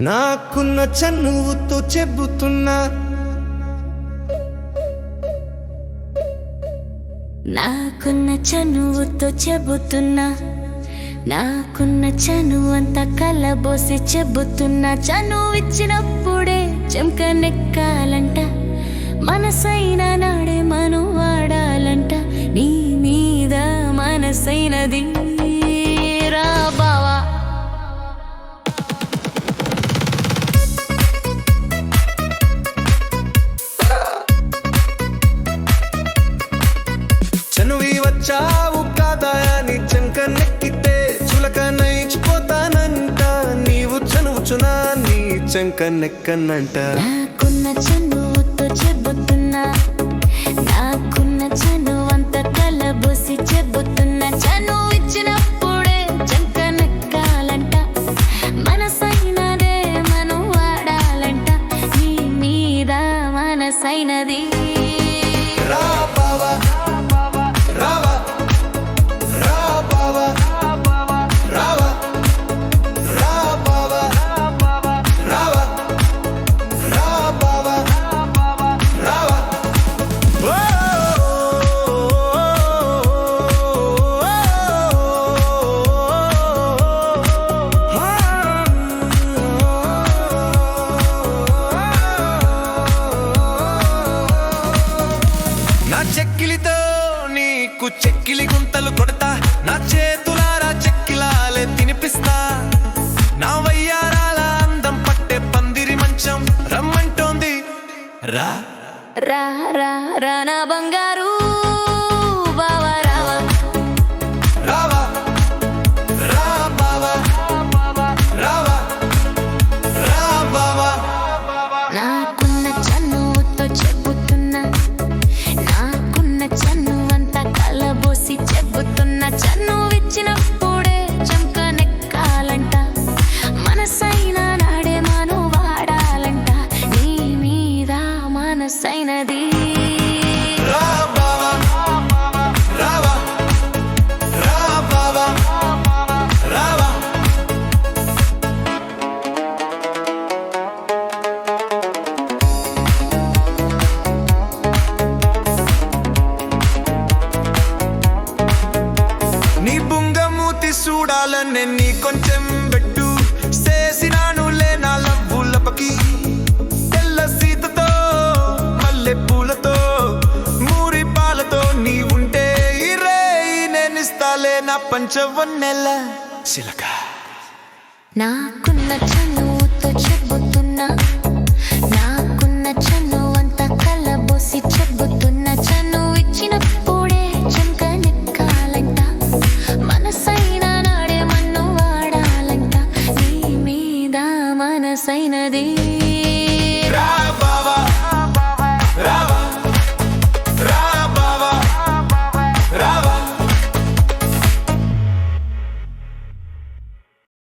నాకున్న చనువుతో చెబుతున్నా. నాకున్న చనువుతో చెబుతున్నా. నాకున్న చనువంతా కలబోసి చెబుతున్నా. చనువు ఇచ్చినప్పుడే చెంకనెక్కాలంట మనసైన నాడే మనం వాడాలంట నీ మీద మనసైనది చనువి వచ్చావు కాదా అని చెంక చులక నైచిపోతానంట నీవు చనువుచునా నీ చెంక నాకున్న చనువుతో చెబుతున్నా నాకున్న చను నీకు చెక్కిలి గుంతలు కొడతా. నా చేతులారా చెక్కిలాలే తినిపిస్తా. నా వయ్యారాల అందం పట్టే పందిరి మంచం రమ్మంటోంది. రా. రా రా రా నా బంగారు చూడాలనే నీ కొంచెం పెట్టు. చేసినాను నా లవ్వులపకి తెల్ల సీతతో మల్లె పూలతో మూరి పాలతో నీ ఉంటే ఇరే రే నేనిస్తాలే నా పంచవన్నెల. చిలక నాకున్న చను మనసైనది. రా